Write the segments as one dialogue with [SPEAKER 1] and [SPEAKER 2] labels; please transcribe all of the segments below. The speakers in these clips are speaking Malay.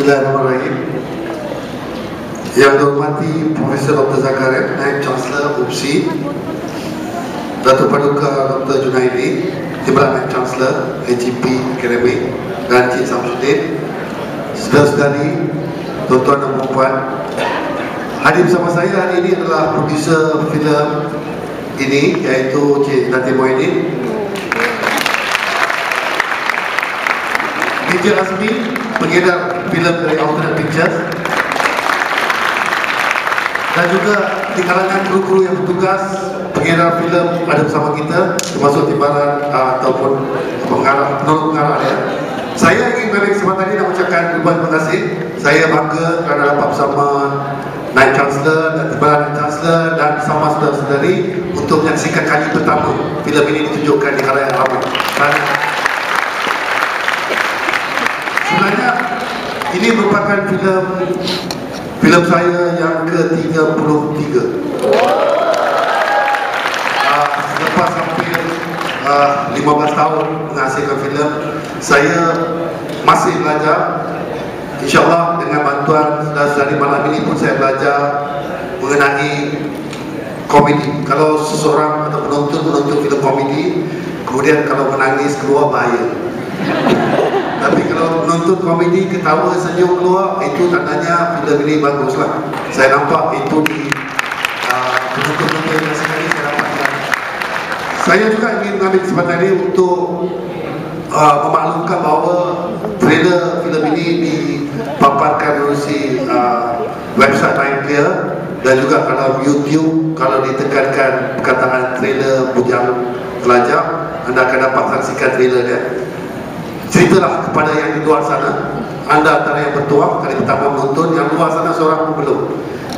[SPEAKER 1] Bismillahirrahmanirrahim. Yang dihormati Profesor Dr. Zakaria, Naib Chancellor UPSI, Datuk Paduka Dr. Junaidi, Timbalan Naib Chancellor AGP Akademi dan Cik Samsudin, saudara-saudari, tuan-tuan dan puan Hadir bersama saya hari ini adalah produser filem ini iaitu Cik Datin Muhyiddin DJ Azmi pengedar filem dari Alternate Pictures dan juga di kalangan kru-kru yang bertugas pengedar filem ada bersama kita termasuk timbalan uh, ataupun pengarah penolong pengarah ya. Saya ingin mengambil kesempatan ini nak ucapkan terima kasih. Saya bangga kerana dapat bersama Naib Chancellor dan timbalan Naib Chancellor dan bersama saudara-saudari untuk menyaksikan kali pertama filem ini ditunjukkan di kalangan ramai. Dan ini merupakan filem filem saya yang ke-33 uh, selepas hampir uh, 15 tahun menghasilkan filem saya masih belajar. InsyaAllah dengan bantuan saudara-saudari malam ini pun saya belajar mengenai komedi. Kalau seseorang atau penonton menonton filem komedi kemudian kalau menangis keluar bahaya kalau menonton komedi ketawa senyum keluar itu tandanya filem ini baguslah. Saya nampak itu di uh, penonton-penonton yang sekali saya dapatkan. Saya juga ingin mengambil kesempatan ini untuk uh, memaklumkan bahawa trailer filem ini dipaparkan melalui uh, website Nine Clear dan juga kalau YouTube kalau ditekankan perkataan trailer Bujang Pelajar anda akan dapat saksikan trailer dia ceritalah kepada yang di luar sana. Anda antara yang bertuah kali pertama menonton. Yang luar sana seorang pun belum.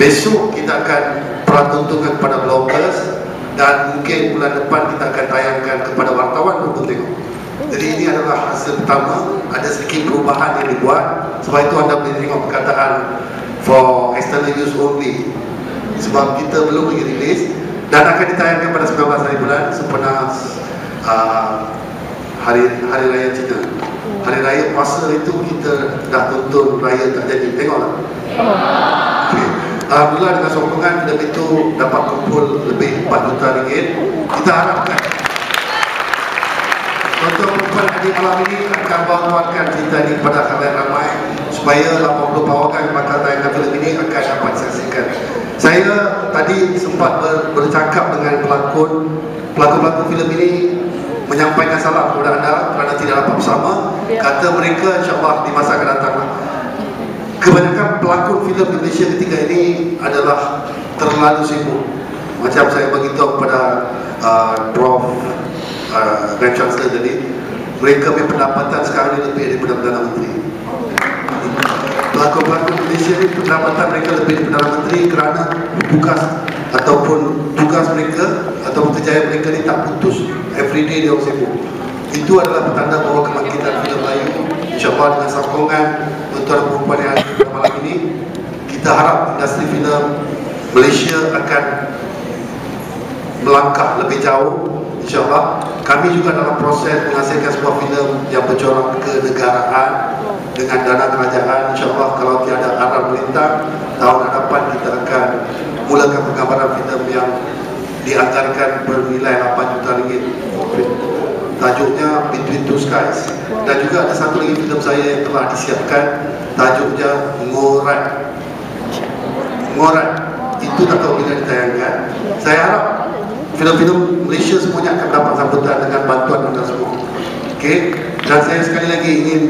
[SPEAKER 1] Besok kita akan perantuntungan kepada bloggers dan mungkin bulan depan kita akan tayangkan kepada wartawan untuk tengok. Jadi ini adalah hasil pertama. Ada sedikit perubahan yang dibuat. Sebab itu anda boleh tengok perkataan for external use only. Sebab kita belum lagi rilis dan akan ditayangkan pada 19 hari bulan sempena uh, hari hari raya Cina. Hari raya puasa itu kita dah tonton raya tak jadi. Tengoklah. Okay. Alhamdulillah dengan sokongan film itu dapat kumpul lebih 4 juta ringgit. Kita harapkan Tonton perempuan di malam ini akan bawakan cerita ini kepada kalian ramai supaya 80 pawakan bakal tayangkan film ini akan dapat disaksikan. Saya tadi sempat ber, bercakap dengan pelakon pelakon-pelakon filem ini menyampaikan salam kepada anda kerana tidak dapat bersama. Ya. kata mereka insyaAllah di masa akan datang kebanyakan pelakon filem Indonesia ketiga ini adalah terlalu sibuk. Macam saya beritahu kepada uh, Prof uh, Grand Chancellor tadi mereka punya pendapatan sekarang ini lebih daripada Perdana Menteri Indonesia ini pendapatan mereka lebih daripada Perdana Menteri kerana tugas ataupun tugas mereka atau kejayaan mereka ini tak putus. Everyday dia orang sibuk. Itu adalah petanda bahawa kebangkitan filem Melayu insyaAllah dengan sokongan tuan-tuan dan perempuan yang ada pada malam ini kita harap industri filem Malaysia akan melangkah lebih jauh insyaAllah. Kami juga dalam proses menghasilkan sebuah filem yang bercorak kenegaraan dengan dana kerajaan. insyaAllah kalau tiada arah melintang tahun hadapan kita akan mulakan penggambaran filem yang dianggarkan bernilai 8 juta ringgit. Tajuknya Between Two Skies. Dan juga ada satu lagi filem saya yang telah disiapkan. Tajuknya Ngorat Ngorat itu tak tahu bila ditayangkan. Saya harap filem-filem Malaysia semuanya akan dapat sambutan dengan bantuan anda semua. Okay? dan saya sekali lagi ingin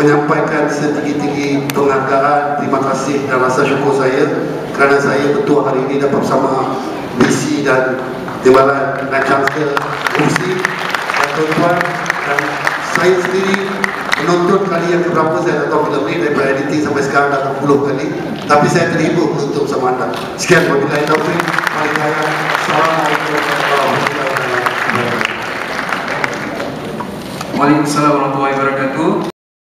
[SPEAKER 1] menyampaikan setinggi-tinggi penghargaan. Terima kasih dan rasa syukur saya kerana saya betul hari ini dapat bersama BC dan Timbalan dan Chancellor Fungsi dan tuan-tuan dan saya sendiri menonton kali yang keberapa saya tak tahu filem ni daripada editing sampai sekarang dah 60 kali. Tapi saya terhibur menonton bersama anda. Sekian wabillahi عليكم
[SPEAKER 2] السلام ورحمة الله